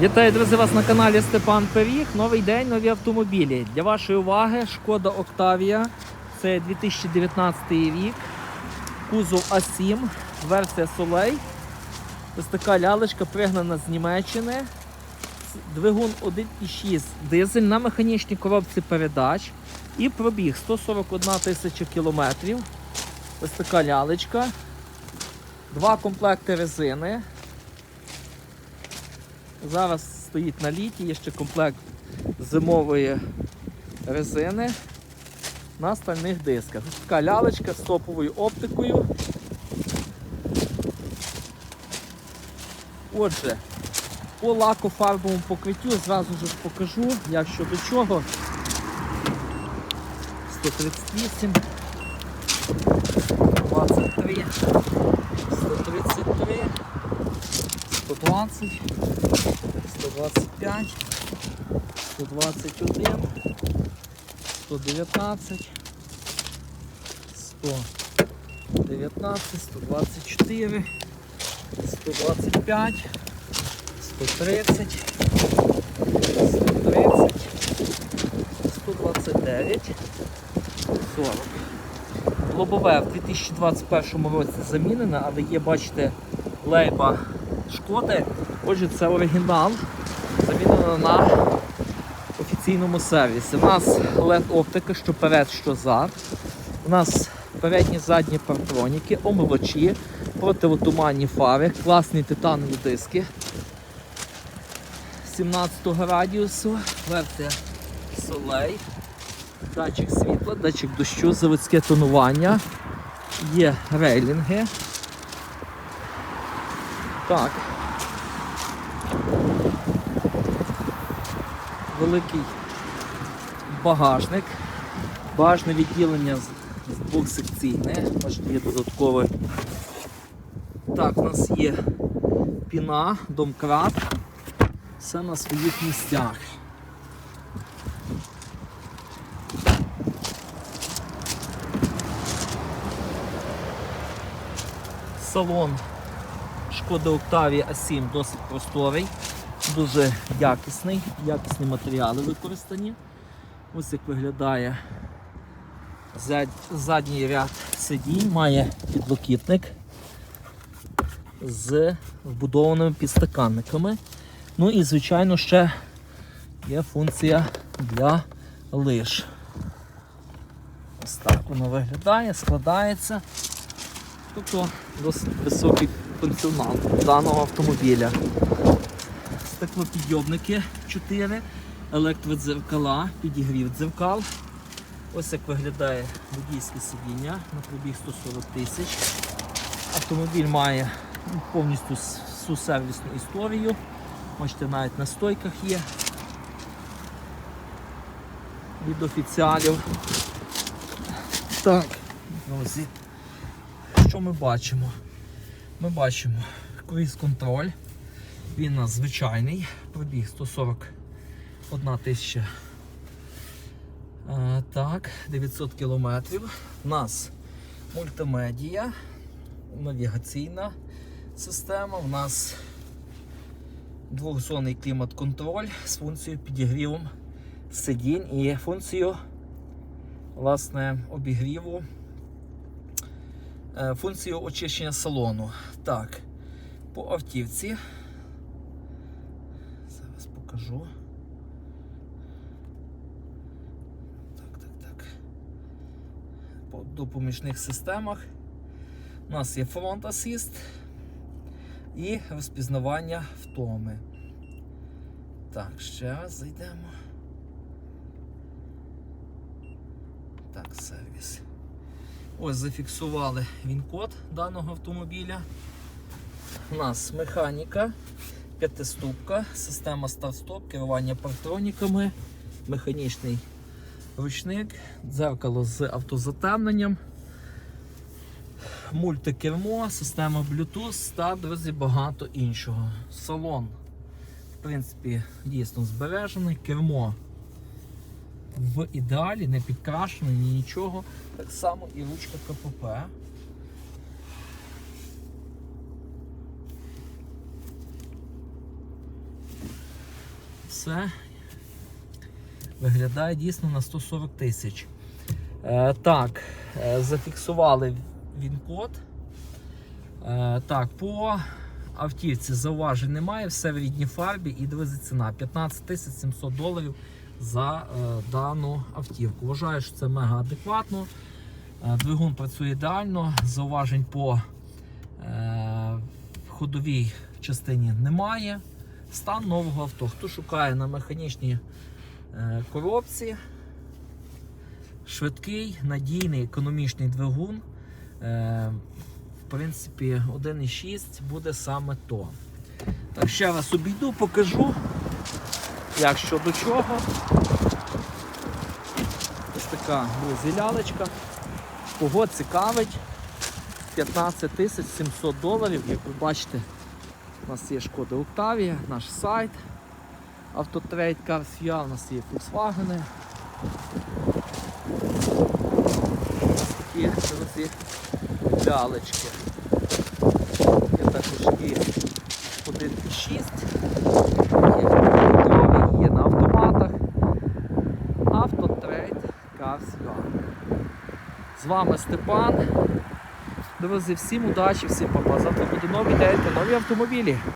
Вітаю, друзі, вас на каналі Степан Пиріг. Новий день, нові автомобілі. Для вашої уваги Шкода Октавія. Це 2019 рік. Кузов А7, версія Soleil. Ось така лялечка пригнана з Німеччини. Двигун 1,6 дизель на механічній коробці передач. І пробіг 141 тисяча кілометрів. Ось така лялечка. Два комплекти резини. Зараз стоїть на літі, є ще комплект зимової резини на стальних дисках. Така лялечка з топовою оптикою. Отже, по лакофарбовому покриттю зразу ж покажу, як що до чого. 138, 23, 133, 120. 125, 121, 119, 119, 124, 125, 130, 130, 129, 40. Лобове в 2021 році замінене, але є, бачите, лейба шкоди. Отже, це оригінал, замінено на офіційному сервісі. У нас LED-оптика, що перед, що зад. У нас передні задні партроніки, омивачі, противотуманні фари, класні титанові диски 17 радіусу, версія Soleil, датчик світла, датчик дощу, заводське тонування, є рейлінги. Так. Великий багажник. Багажне відділення з, з двохсекційне. Бачите, є додаткове. Так, у нас є піна, домкрат. Все на своїх місцях. Салон Шкода Октавія А7 досить просторий, дуже якісний, якісні матеріали використані. Ось як виглядає задній ряд сидінь, має підлокітник з вбудованими підстаканниками. Ну і, звичайно, ще є функція для лиж. Ось так воно виглядає, складається. Тобто досить високий функціонал даного автомобіля. Стеклопідйомники 4, електродзеркала, підігрів дзеркал. Ось як виглядає водійське сидіння на пробіг 140 тисяч. Автомобіль має повністю всю сервісну історію. Бачите, навіть на стойках є від офіціалів. Так, друзі, що ми бачимо? Ми бачимо круїз контроль. Він у нас звичайний, пробіг 141 тисяча. Е, Так, 900 кілометрів. У нас мультимедія, навігаційна система. У нас двохзонний клімат-контроль з функцією підігрівом сидінь і функцією власне обігріву функцію очищення салону. Так, по автівці. Зараз покажу. Так, так, так. По допоміжних системах. У нас є фронт асіст і розпізнавання втоми. Так, ще раз зайдемо. Так, сервіс. Ось зафіксували він-код даного автомобіля. У нас механіка, п'ятиступка, система старт-стоп, керування партроніками, механічний ручник, дзеркало з автозатемненням, мультикермо, система Bluetooth та, друзі, багато іншого. Салон, в принципі, дійсно збережений, кермо в ідеалі, не підкрашено, ні нічого. Так само і ручка КПП. все виглядає дійсно на 140 тисяч. Е, так, е, зафіксували він-код. Е, так, по автівці зауважень немає, все в рідній фарбі і дивіться ціна 15 тисяч 700 доларів за е, дану автівку. Вважаю, що це мега адекватно. Е, Двигун працює ідеально, зауважень по е, ходовій частині немає. Стан нового авто. Хто шукає на механічній коробці, швидкий, надійний, економічний двигун. В принципі, 1,6 буде саме то. Так, ще раз обійду, покажу, як що до чого. Ось така друзі, лялечка. Кого цікавить? 15 тисяч 700 доларів. Як ви бачите, у нас є шкода Октавія, наш сайт. Автотрейд Cars UA, у нас є Volkswagen. Ось такі друзі, лялечки. Є також і 1,6, є автоматові, є на автоматах. Автотрейд Cars UA. З вами Степан. Друзі, всім удачі, всім папа. Завтра буде новий день та нові автомобілі.